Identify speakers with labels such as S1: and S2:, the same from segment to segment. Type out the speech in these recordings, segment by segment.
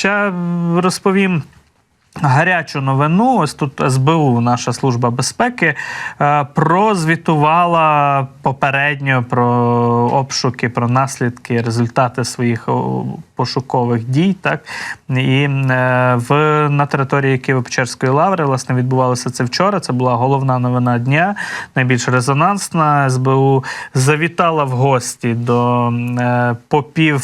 S1: ще розповім. Гарячу новину, ось тут СБУ, наша служба безпеки, е, прозвітувала попередньо про обшуки, про наслідки, результати своїх пошукових дій. Так і е, в на території Києво-Печерської лаври власне відбувалося це вчора. Це була головна новина дня, найбільш резонансна. СБУ завітала в гості до е, попів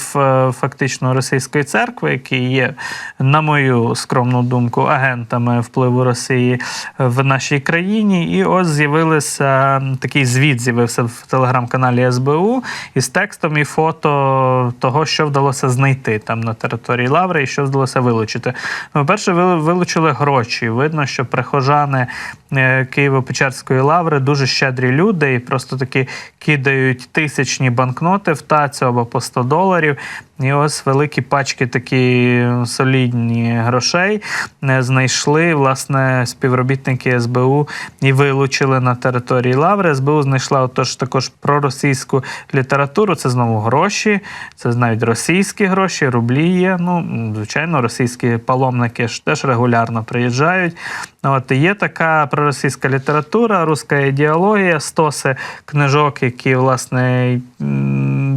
S1: фактично російської церкви, які є, на мою скромну думку, агентами впливу Росії в нашій країні. І ось з'явилися такий звіт, з'явився в телеграм-каналі СБУ із текстом і фото того, що вдалося знайти там на території Лаври, і що вдалося вилучити. Ну, По-перше, ви- вилучили гроші. Видно, що прихожани е, Києво-Печерської лаври дуже щедрі люди, і просто таки кидають тисячні банкноти в тацю або по 100 доларів. І ось великі пачки такі солідні грошей е, знайшли власне співробітники СБУ і вилучили на території Лаври. СБУ знайшла отож також проросійську літературу. Це знову гроші, це навіть російські гроші, рублі є. Ну, звичайно, російські паломники ж теж регулярно приїжджають. От є така проросійська література, руська ідеологія, стоси книжок, які власне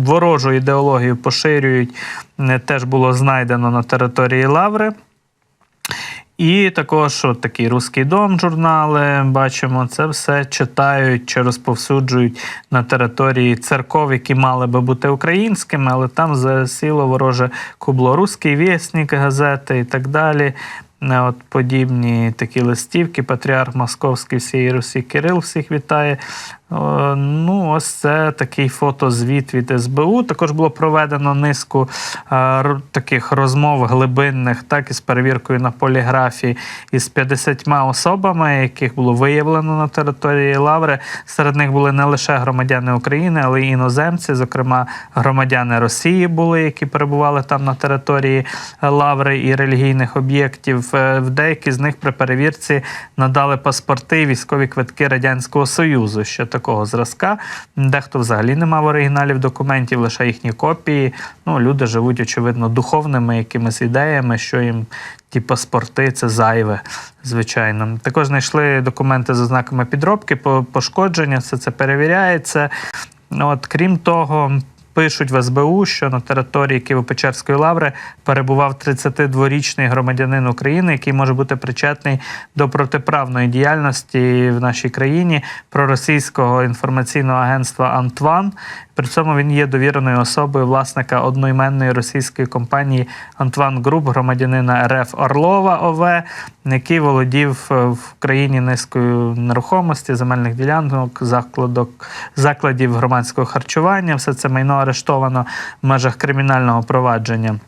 S1: ворожу ідеологію поширюють, е, теж було знайдено на території Лаври. І також от такий руський дом журнали бачимо, це все читають чи розповсюджують на території церков, які мали би бути українськими, але там засіло вороже кубло Руський вісник, газети і так далі. От подібні такі листівки. Патріарх Московський всієї Русі Кирил всіх вітає. Ну, ось це такий фотозвіт від СБУ. Також було проведено низку е, таких розмов глибинних, так із перевіркою на поліграфі із 50 особами, яких було виявлено на території Лаври. Серед них були не лише громадяни України, але й іноземці, зокрема громадяни Росії були, які перебували там на території Лаври і релігійних об'єктів. Е, В деякі з них при перевірці надали паспорти і військові квитки Радянського Союзу, ще такого зразка. Дехто взагалі не мав оригіналів документів, лише їхні копії. Ну, люди живуть, очевидно, духовними якимись ідеями, що їм ті паспорти це зайве, звичайно. Також знайшли документи з ознаками підробки, пошкодження, все це перевіряється. От, крім того, пишуть в СБУ, що на території Києво-Печерської лаври перебував 32-річний громадянин України, який може бути причетний до протиправної діяльності в нашій країні проросійського інформаційного агентства Антван. При цьому він є довіреною особою власника одноіменної російської компанії Антван Груп, громадянина РФ Орлова ОВ, який володів е, в країні низкою нерухомості, земельних ділянок, закладок, закладів громадського харчування. Все це майно арештовано в межах кримінального провадження.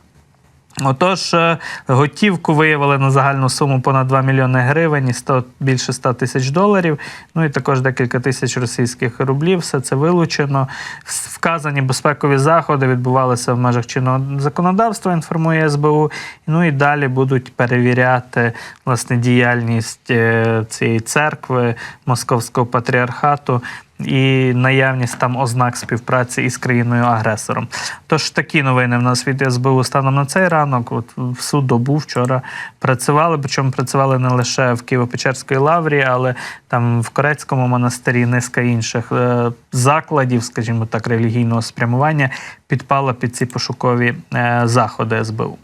S1: Отож, е, готівку виявили на загальну суму понад 2 мільйони гривень і 100, більше 100 тисяч доларів. Ну і також декілька тисяч російських рублів. Все це вилучено. Вказані безпекові заходи відбувалися в межах чинного законодавства. Інформує СБУ. Ну і далі будуть перевіряти власне діяльність е, цієї церкви Московського патріархату і наявність там ознак співпраці із країною-агресором. Тож такі новини в нас від СБУ станом на цей ранок. От всю добу вчора працювали, причому працювали не лише в Києво-Печерській лаврі, але там в Корецькому монастирі низка інших е, закладів, скажімо так, релігійного спрямування підпала під ці пошукові е, заходи СБУ.